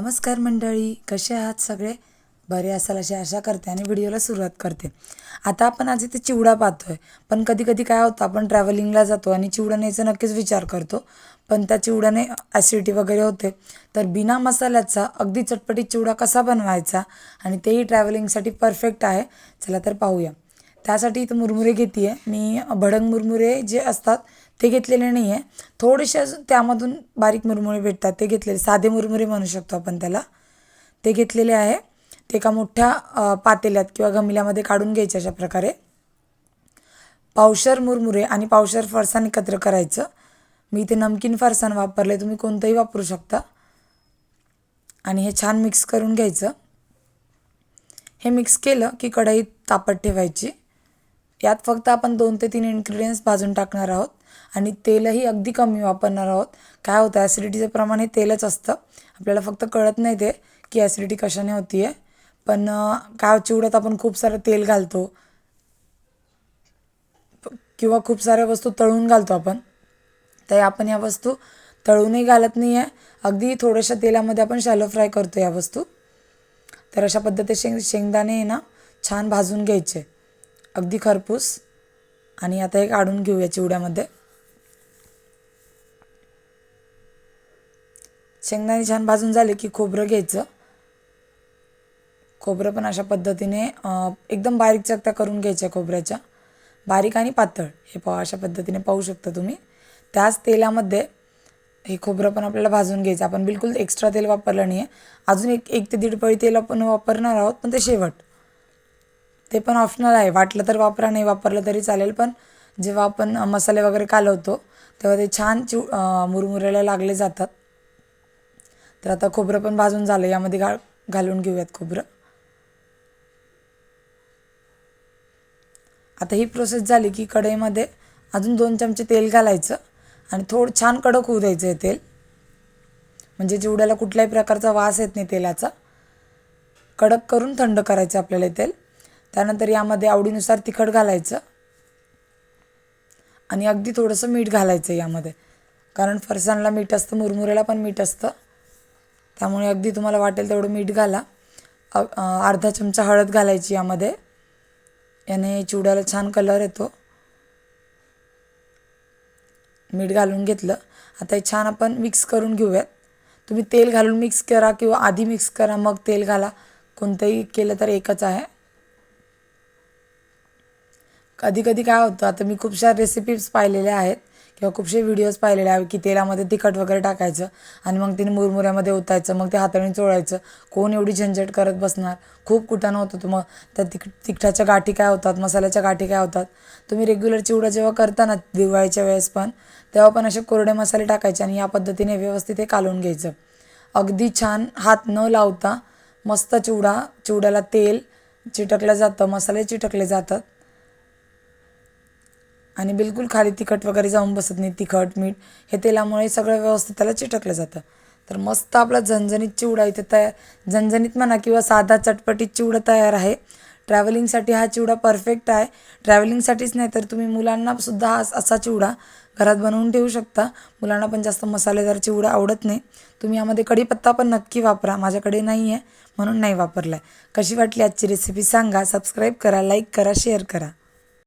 नमस्कार मंडळी कसे आहात सगळे? बरे असाल अशी आशा करते आणि व्हिडिओला सुरुवात करते. आता आपण आज इथे चिवडा पाहतोय. पण कधी कधी काय होतं आपण ट्रॅव्हलिंगला जातो आणि चिवडा न्यायचा नक्कीच विचार करतो. पण त्या चिवड्याने ॲसिडिटी वगैरे होते. तर बिना मसाल्याचा अगदी चटपटीत चिवडा कसा बनवायचा? आणि तेही ट्रॅव्हलिंगसाठी परफेक्ट आहे. चला तर पाहूया. त्यासाठी इथं मुरमुरे घेते आहे मी भडंग मुरमुरे जे असतात ते घेतलेले नाही आहे थोडेसे अजून त्यामधून बारीक मुरमुरे भेटतात. ते घेतलेले साधे मुरमुरे म्हणू शकतो आपण त्याला. ते घेतलेले आहे. ते एका मोठ्या पातेल्यात किंवा गमिल्यामध्ये काढून घ्यायचे अशा प्रकारे. पावशर मुरमुरे आणि पावशर फरसाण एकत्र करायचं. मी इथे नमकीन फरसाण वापरले तुम्ही कोणतंही वापरू शकता. आणि हे छान मिक्स करून घ्यायचं. हे मिक्स केलं की कढईत तापत ठेवायची. यात फक्त आपण दोन ते तीन इन्ग्रेडियंट्स भाजून टाकणार आहोत. आणि तेलही अगदी कमी वापरणार आहोत. काय होतं ॲसिडिटीचं प्रमाण हे तेलच असतं. आपल्याला फक्त कळत नाही ते की ॲसिडिटी कशाने होती आहे पण काय चिवड्यात आपण खूप सारं तेल घालतो. किंवा खूप साऱ्या वस्तू तळून घालतो आपण. तर आपण या वस्तू तळूनही घालत नाही आहे अगदी थोड्याशा तेलामध्ये आपण शॅलो फ्राय करतो या वस्तू. तर अशा पद्धतीने शेंग शेंगदाणे आहे ना छान भाजून घ्यायचे. अगदी खरपूस. आणि आता हे काढून घेऊया चिवड्यामध्ये. शेंगदाणे छान भाजून झाले की खोबरं घ्यायचं. खोबरं पण अशा पद्धतीने एकदम बारीक चकत्या करून घ्यायच्या खोबऱ्याच्या. बारीक आणि पातळ हे पाव अशा पद्धतीने पाहू शकता तुम्ही. त्याच तेलामध्ये हे खोबरं पण आपल्याला भाजून घ्यायचं. आपण बिलकुल एक्स्ट्रा तेल वापरलं नाही आहे अजून एक एक ते दीड पळी तेल आपण वापरणार आहोत पण ते शेवट. ते पण ऑप्शनल आहे. वाटलं तर वापरा नाही वापरलं तरी चालेल पण जेव्हा आपण मसाले वगैरे कालवतो तेव्हा ते छान चिव मुरमुऱ्याला लागले जातात. तर आता खोबरं पण भाजून झालं. यामध्ये घाल घालून घेऊयात खोबरं. आता ही प्रोसेस झाली की कढईमध्ये अजून दोन चमचे तेल घालायचं आणि थोडं छान कडक होऊ द्यायचं आहे तेल. म्हणजे चिवड्याला कुठल्याही प्रकारचा वास येत नाही तेलाचा. कडक करून थंड करायचं आपल्याला तेल. त्यानंतर यामध्ये आवडीनुसार तिखट घालायचं. आणि अगदी थोडंसं मीठ घालायचं यामध्ये. कारण फरसाणला मीठ असतं मुरमुऱ्याला पण मीठ असतं. त्यामुळे अगदी तुम्हाला वाटेल तेवढं मीठ घाला. अर्धा चमचा हळद घालायची यामध्ये. याने चिवड्याला छान कलर येतो. मीठ घालून घेतलं. आता हे छान आपण मिक्स करून घेऊयात. तुम्ही तेल घालून मिक्स करा किंवा आधी मिक्स करा मग तेल घाला. कोणतंही केलं तर एकच आहे. कधी कधी काय होतं आता मी खूपशा रेसिपीज पाहिलेल्या आहेत. किंवा खूपशे व्हिडिओज पाहिलेले आहे की तेलामध्ये तिखट वगैरे टाकायचं आणि मग तिने मुरमुऱ्यामध्ये ओतायचं मग ते हाताने चोळायचं. कोण एवढी झंझट करत बसणार? खूप कुठं होतं तुम्हाला मग. त्या तिख तिखटाच्या गाठी काय होतात? मसाल्याच्या गाठी काय होतात? तुम्ही रेग्युलर चिवडा जेव्हा करता ना दिवाळीच्या वेळेस पण तेव्हा पण असे कोरडे मसाले टाकायचे आणि या पद्धतीने व्यवस्थित हे कालवून घ्यायचं. अगदी छान हात न लावता मस्त चिवडा चिवड्याला तेल चिटकलं जातं मसाले चिटकले जातात. आणि बिलकुल खाली तिखट वगैरे जाऊन बसत नाही तिखट मीठ हे तेलामुळे सगळं व्यवस्थित त्याला चिटकलं जातं. तर मस्त आपला झणझणीत चिवडा इथे तयार झणझणीत म्हणा किंवा साधा चटपटीत चिवडा तयार आहे. ट्रॅव्हलिंगसाठी हा चिवडा परफेक्ट आहे. ट्रॅव्हलिंगसाठीच नाही तर तुम्ही मुलांनासुद्धा हा असा चिवडा घरात बनवून ठेवू शकता. मुलांना पण जास्त मसालेदार चिवडा आवडत नाही. तुम्ही यामध्ये कढीपत्ता पण नक्की वापरा. माझ्याकडे नाही आहे म्हणून नाही वापरला आहे कशी वाटली आजची रेसिपी सांगा. सबस्क्राईब करा लाईक करा शेअर करा.